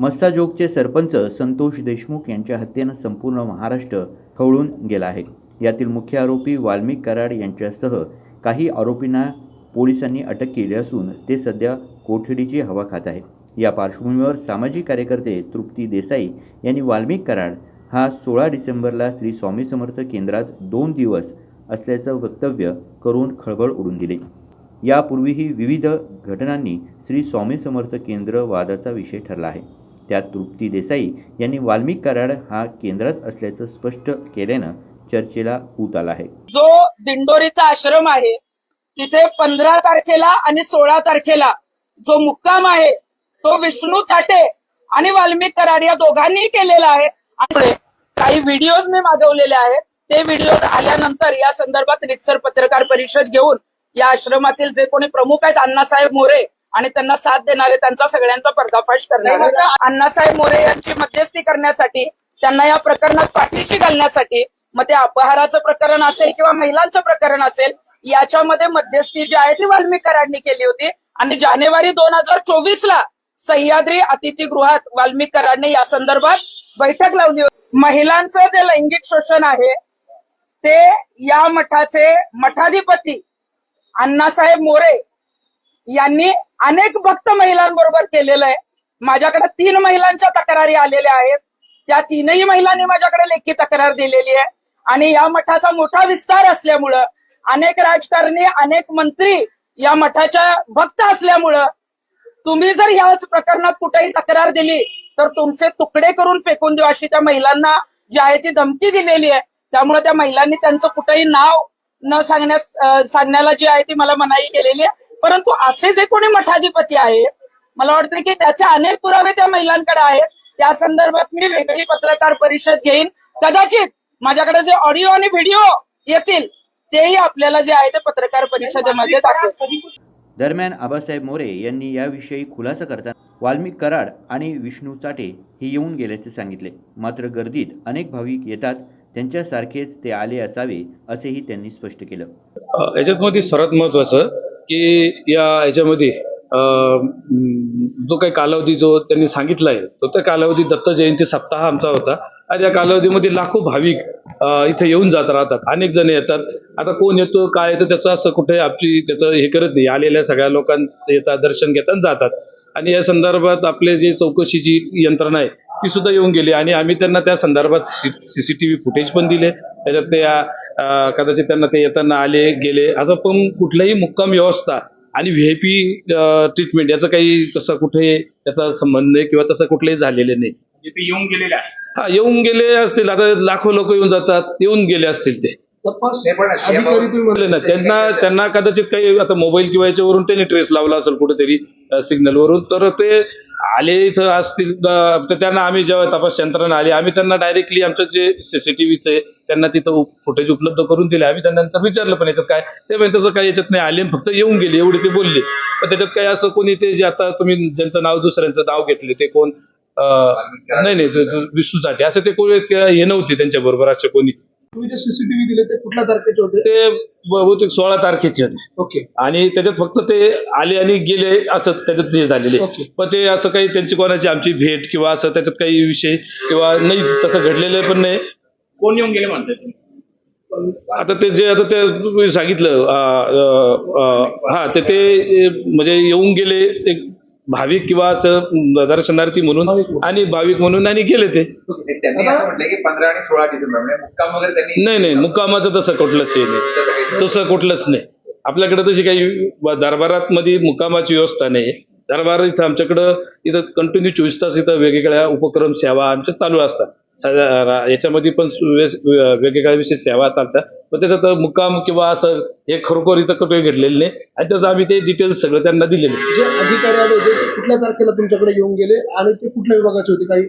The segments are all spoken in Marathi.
मस्साजोगचे सरपंच संतोष देशमुख यांच्या हत्येनं संपूर्ण महाराष्ट्र खवळून गेला आहे. यातील मुख्य आरोपी वाल्मिक कराड यांच्यासह काही आरोपींना पोलिसांनी अटक केली असून ते सध्या कोठडीची हवा खात आहे या पार्श्वभूमीवर सामाजिक कार्यकर्ते तृप्ती देसाई यांनी वाल्मिक कराड हा सोळा डिसेंबरला श्री स्वामी समर्थ केंद्रात दोन दिवस असल्याचं वक्तव्य करून खळबळ उडून दिली. यापूर्वीही विविध घटनांनी श्री स्वामी समर्थ केंद्र वादाचा विषय ठरला आहे. त्यात तृप्ती देसाई यांनी वाल्मिक कराड हा केंद्रात असल्याचं स्पष्ट केल्यानं चर्चेला ऊत आला आहे. जो दिंडोरीचा आश्रम आहे तिथे पंधरा तारखेला आणि सोळा तारखेला जो मुक्काम आहे तो विष्णू चाटे आणि वाल्मिक कराड या दोघांनी केलेला आहे. काही व्हिडिओज मी मागवलेले आहेत. ते व्हिडिओ आल्यानंतर या संदर्भात रितसर पत्रकार परिषद घेऊन या आश्रमातील जे कोणी प्रमुख आहेत अण्णासाहेब मोरे आणि त्यांना साथ देणारे त्यांचा सगळ्यांचा पर्दाफाश करणार. अण्णासाहेब मोरे यांची मध्यस्थी करण्यासाठी त्यांना या प्रकरणात पाठीशी घालण्यासाठी मग ते अपहाराचं प्रकरण असेल किंवा महिलांचं प्रकरण असेल याच्यामध्ये मध्यस्थी जी आहे ती वाल्मिक कराडनी केली होती. आणि जानेवारी दोन हजार चोवीस ला सह्याद्री अतिथीगृहात वाल्मिक कराडने या संदर्भात बैठक लावली होती. महिलांचं जे लैंगिक शोषण आहे ते या मठाचे मठाधिपती अण्णासाहेब मोरे यांनी अनेक भक्त महिलांबरोबर केलेलं आहे. माझ्याकडे तीन महिलांच्या तक्रारी आलेल्या आहेत. त्या तीनही महिलांनी माझ्याकडे लेखी तक्रार दिलेली आहे. आणि या मठाचा मोठा विस्तार असल्यामुळं अनेक राजकारणी अनेक मंत्री या मठाच्या भक्त असल्यामुळं तुम्ही जर याच प्रकरणात कुठेही तक्रार दिली तर तुमचे तुकडे करून फेकून देऊ अशी त्या महिलांना जी आहे ती धमकी दिलेली आहे. त्यामुळे त्या महिलांनी त्यांचं कुठेही नाव न सांगण्यास सांगण्याला जी आहे ती मला मनाई केलेली आहे. परंतु असे जे कोणी मठाधिपती आहेत मला वाटतं की त्याचे अनेक पुरावे त्या महिलांकडे आहेत. त्या संदर्भात मी वेगळी पत्रकार परिषद घेईन. कदाचित माझ्याकडे जे ऑडिओ आणि व्हिडिओ येतील तेही आपल्याला जे आहे ते पत्रकार परिषदेमध्ये दरम्यान आबासाहेब मोरे यांनी याविषयी खुलासा करताना वाल्मिक कराड आणि विष्णू चाटे हे येऊन गेल्याचे सांगितले. मात्र गर्दीत अनेक भाविक येतात त्यांच्यासारखेच ते आले असावे असेही त्यांनी स्पष्ट केलं. अ, याच्यामध्ये सर्वात महत्वाचं. की या याच्यामध्ये जो काही कालावधी जो त्यांनी सांगितला आहे तो त्या कालावधी दत्त जयंती सप्ताह आमचा होता. आणि या कालावधीमध्ये लाखो भाविक इथे येऊन जात राहतात. अनेक जण येतात. आता कोण येतो काय येतो त्याचं असं कुठे आपली त्याचं हे करत नाही. आलेल्या सगळ्या लोकांचं येतात दर्शन घेतात जातात. आणि या संदर्भात आपले जे चौकशीची यंत्रणा आहे ती सुद्धा येऊन गेली. आणि आम्ही त्यांना त्या संदर्भात C C T V footage पण दिले. त्याच्यात त्या कदाचित त्यांना ते येताना आले गेले. असं पण कुठल्याही मुक्काम व्यवस्था आणि व्ही आय पी ट्रीटमेंट याचं काही तसं कुठे त्याचा संबंध नाही किंवा तसं कुठलंही झालेलं नाही. जिथे येऊन गेलेले आहे हा येऊन गेले असतील. आता लाखो लोक येऊन जातात. येऊन गेले असतील ते. तपास नाही, पण अधिकारी याबाबत- तुम्ही म्हणले ना त्यांना त्यांना कदाचित काही आता मोबाईल किंवा याच्यावरून त्यांनी ट्रेस लावला असेल कुठेतरी सिग्नलवरून तर ते आले इथं असतील तर त्यांना आम्ही जेव्हा तपास यंत्रणा आली आम्ही त्यांना डायरेक्टली आमचं जे सीसीटीव्हीचे त्यांना तिथं फुटेज उपलब्ध करून दिले. आम्ही त्यांना नंतर विचारलं पण याच्यात काय ते म्हणजे तसं काही याच्यात नाही. आले फक्त येऊन गेले एवढे ते बोलले. पण त्याच्यात काही असं कोणी ते जे आता तुम्ही ज्यांचं नाव दुसऱ्यांचं नाव घेतले ते कोण नाही नाही विष्णू चाटे असं ते कोणी ते हे नव्हते त्यांच्याबरोबर असे कोणी. तुम्ही जे सीसीटीव्ही दिले ते कुठल्या तारखेचे होते? ते बहुतेक सोळा तारखेचे होते. ओके. आणि त्याच्यात फक्त ते आले आणि गेले असं त्याच्यात हे झालेले. ओके. पण ते असं काही त्यांची कोणाची आमची भेट किंवा असं त्याच्यात काही विषय किंवा नाही तसं घडलेलं पण नाही. कोण येऊन गेले म्हणताय तुम्ही? आता ते जे आता ते सांगितलं हा ते ते म्हणजे येऊन गेले एक भाविक किंवा असं दर्शनार्थी म्हणून आणि भाविक म्हणून आणि गेले ते. त्यांनी असं म्हटलं की पंधरा आणि सोळा डिसेंबर म्हणजे नाही नाही मुक्कामाचं तसं कुठलंच हे नाही. तसं कुठलंच नाही. आपल्याकडे तशी काही दरबारात मध्ये मुक्कामाची व्यवस्था नाही. दरबार इथं आमच्याकडं इथं कंटिन्यू चोवीस तास इथं वेगवेगळ्या उपक्रम सेवा आमच्या चालू असतात. याच्यामध्ये पण वेगवेगळ्या विषयी सेवा चालतात. पण त्याच्यात मुक्काम किंवा असं हे खरोखर इथं कुठे घडलेलं नाही. आणि त्याचं आम्ही ते डिटेल्स सगळं त्यांना दिलेले जे अधिकारी आले होते ते कुठल्या तारखेला तुमच्याकडे येऊन गेले आणि ते कुठल्या विभागाचे होते काही?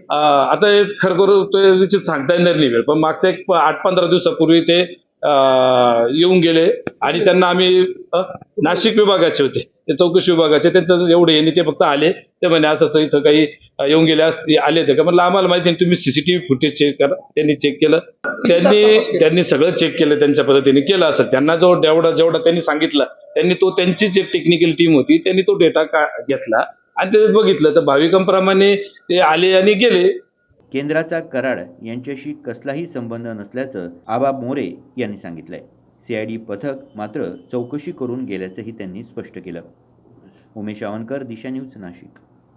आता हे खरोखर ते निश्चित सांगता येणार नाही वेळ पण मागच्या एक प- आठ पंधरा दिवसापूर्वी ते येऊन गेले. आणि त्यांना आम्ही नाशिक विभागाचे होते. ते चौकशी विभागाचे. त्यांचं एवढे यांनी ते फक्त आले. ते म्हणे असं असं इथं काही येऊन गेले आले होते. का म्हणलं आम्हाला माहिती नाही तुम्ही सीसीटीव्ही फुटेज चेक करा. त्यांनी चेक केलं. त्यांनी त्यांनी सगळं चेक केलं त्यांच्या पद्धतीने. केलं असं. त्यांना जो जेवढा जेवढा त्यांनी सांगितलं त्यांनी तो त्यांचीच एक टेक्निकल टीम होती. त्यांनी तो डेटा का घेतला. आणि त्याच्यात बघितलं. तर भाविकांप्रमाणे ते आले आणि गेले. केंद्राचा कराड यांच्याशी कसलाही संबंध नसल्याचं आबा मोरे यांनी सांगितलंय. सीआयडी पथक मात्र चौकशी करून गेल्याचंही त्यांनी स्पष्ट केलं. उमेश आवनकर दिशा न्यूज नाशिक.